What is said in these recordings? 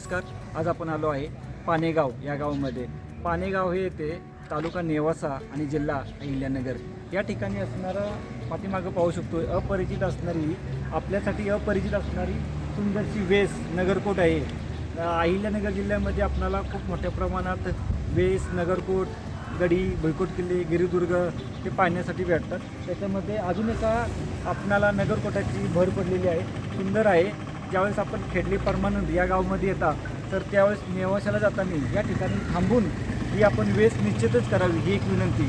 नमस्कार आज आपण आलो आहे पानेगाव या गावामध्ये. पानेगाव हे येते तालुका नेवासा आणि जिल्हा अहिल्यानगर. या ठिकाणी असणारं पाठीमागं पाहू शकतो अपरिचित असणारी आपल्यासाठी अपरिचित असणारी सुंदरशी वेस नगरकोट आहे. अहिल्यानगर जिल्ह्यामध्ये आपणाला खूप मोठ्या प्रमाणात वेस नगरकोट गडी भुईकोट किल्ले गिरिदुर्ग हे पाहण्यासाठी भेटतात. त्याच्यामध्ये अजून एका आपणाला नगरकोटाची भर पडलेली आहे. सुंदर आहे. ज्यावेळेस आपण खेडली परमानंद या गावामध्ये येता तर त्यावेळेस नेवाशाला जाताना या ठिकाणी थांबून ही आपण वेस निश्चितच करावी ही एक विनंती.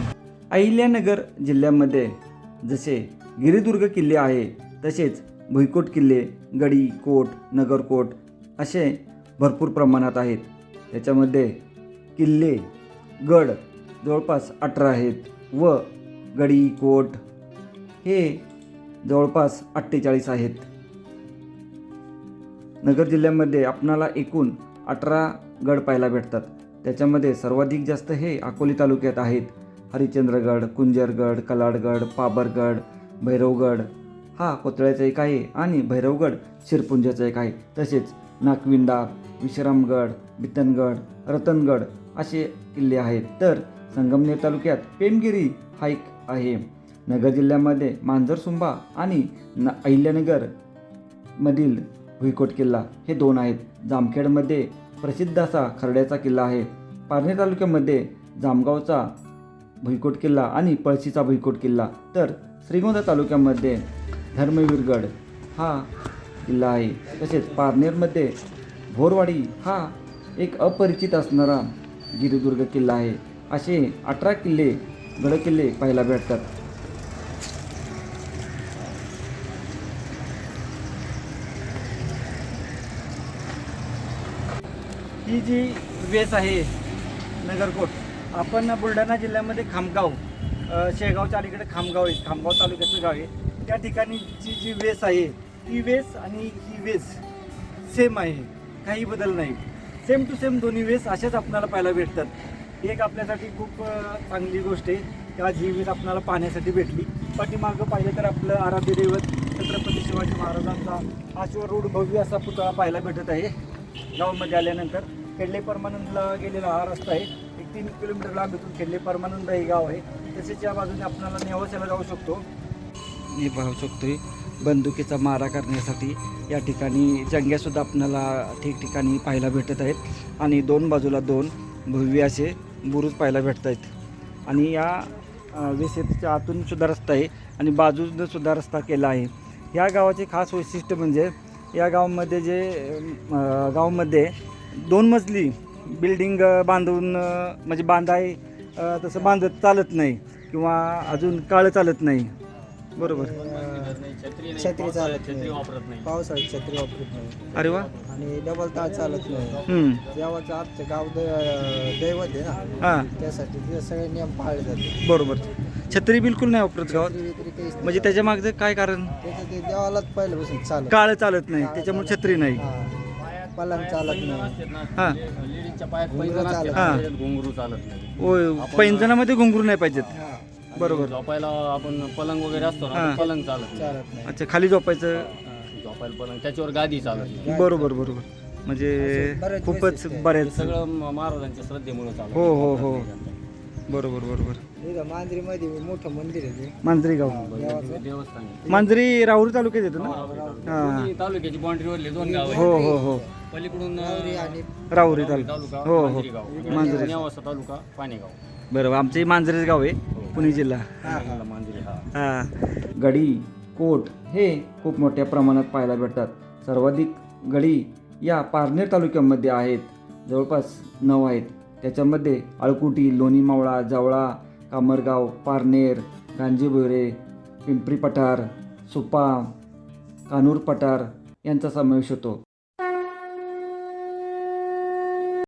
अहिल्यानगर जिल्ह्यामध्ये जसे गिरिदुर्ग किल्ले आहे तसेच भुईकोट किल्ले गडी कोट नगरकोट असे भरपूर प्रमाणात आहेत. त्याच्यामध्ये किल्ले गड जवळपास अठरा आहेत व गडी कोट हे जवळपास अठ्ठेचाळीस आहेत. नगर जिल्ह्यामध्ये आपणाला एकूण अठरा गड पाहायला भेटतात. त्याच्यामध्ये सर्वाधिक जास्त हे अकोली तालुक्यात आहेत. हरिश्चंद्रगड कुंजरगड कलाडगड पाबरगड भैरवगड. हा कोतळ्याचा एक आहे आणि भैरवगड शिरपुंजाचा एक आहे. तसेच नाकविंडा विश्रामगड बितनगड रतनगड असे किल्ले आहेत. तर संगमनेर तालुक्यात पेमगिरी हा एक आहे. नगर जिल्ह्यामध्ये मांजरसुंबा आणि न अहिल्यानगरमधील भुईकोट किल्ला. हे दोन आहेत. जामखेडमध्ये प्रसिद्ध असा खर्ड्याचा किल्ला आहे. पारनेर तालुक्यामध्ये जामगावचा भुईकोट किल्ला आणि पळशीचा भुईकोट किल्ला. तर श्रीगोंदा तालुक्यामध्ये धर्मवीरगड हा किल्ला आहे. तसेच पारनेरमध्ये भोरवाडी हा एक अपरिचित असणारा गिरिदुर्ग किल्ला आहे. असे अठरा किल्ले गडकिल्ले पाहायला भेटतात. ही जी वेस आहे नगरकोट आपण बुलढाणा जिल्ह्यामध्ये खामगाव शेगावच्या अलीकडे खामगाव आहे खामगाव तालुक्याचं गाव आहे. त्या ठिकाणीची जी वेस आहे ती वेस आणि ही वेस सेम आहे काही बदल नाही. सेम टू सेम दोन्ही वेस अशाच आपल्याला पाहायला भेटतात. एक आपल्यासाठी खूप चांगली गोष्ट आहे की आज ही वेस आपल्याला पाहण्यासाठी भेटली. पाठीमागं पाहिलं तर आपलं आराध्य दैवत छत्रपती शिवाजी महाराजांचा आशिवर रोड भव्य असा पुतळा पाहायला भेटत आहे. गावामध्ये आल्यानंतर खेडले परमानंदला गेलेला हा रस्ता आहे. एक तीन किलोमीटर लांब इथून खेडले परमानंद हे गाव आहे. तसेच या बाजूने आपल्याला नेवासाला जाऊ शकतो. मी पाहू शकतोय बंदुकीचा मारा करण्यासाठी या ठिकाणी जंग्यासुद्धा आपल्याला ठिकठिकाणी पाहायला भेटत आहेत. आणि दोन बाजूला दोन भव्य असे बुरुज पाहायला भेटत आहेत. आणि या अ, वेसेच्या रस्ता आहे. आणि बाजूनंसुद्धा रस्ता केला आहे. या गावाचे खास वैशिष्ट्य म्हणजे या गावामध्ये जे गावामध्ये दोन मजली बिल्डिंग बांधून म्हणजे बांधाय तसं बांधत चालत नाही किंवा अजून काळं चालत नाही. बरोबर. छत्री चालत छत्री नाही वापरत नाही. पावसाळ्यात छत्री वापरत नाही. अरे वा. आणि डबल तार चालत नाही. देवाचं आमचं गाव दै- दैवत आहे ना. हां. त्यासाठी ते सगळे नियम पाळले जाते बरोबर. छत्री बिलकुल नाही वापरत गावात. म्हणजे त्याच्या मागचं काय कारण? त्याचं ते देवालाच पहिल्यापासून चालत. काळं चालत नाही त्याच्यामुळे छत्री नाही. पलंग चालत नाही. हां. लेडीजच्या पायात घुंगरू पैंजण चालत असते हा. त्याच्यात घुंगरू चालत नाही. होय पैंजणामध्ये घुंगरू नाही पाहिजेत. बरोबर. झोपायला आपण पलंग वगैरे असतो ना हा. पलंग चालत नाही. चालत नाही. अच्छा खाली झोपायचं? हा, झोपायला पलंग त्याच्यावर गादी चालत नाही. बरोबर बरोबर. म्हणजे बरेच खूपच वैशिष्ट्य आहे. बरेच सगळं म- महाराजांच्या श्रद्धेमुळे चालत हो, हो, हो. बरोबर बरोबर. इथं मांजरीमध्ये मोठं मंदिर आहे ते. मांजरी गाव देवाचं. देवस्थान आहे. मांजरी राहुरी तालुक्यात येतो ना? हा. दोन्ही तालुक्याची बाउंड्रीवरले दोन गाव हो हो हो. पलीकडून राहुरी आणि राहुरी राहुरी तालुका तालुका हो. हो मांजरी. गाव मांजरी. नेवासा तालुका पाणेगाव. बरोबर. आमचे मांजरेच गाव आहे पुणे जिल्हा. मांजरी हा. हा. गडी कोट हे खूप मोठ्या प्रमाणात पाहायला भेटतात. सर्वाधिक गडी या पारनेर तालुक्यामध्ये आहेत. जवळपास नऊ आहेत. त्याच्यामध्ये अळकुटी लोणी मावळा जावळा कामरगाव पारनेर गांजीबोरे पिंपरी पठार सुपा कानूर पठार यांचा समावेश होतो.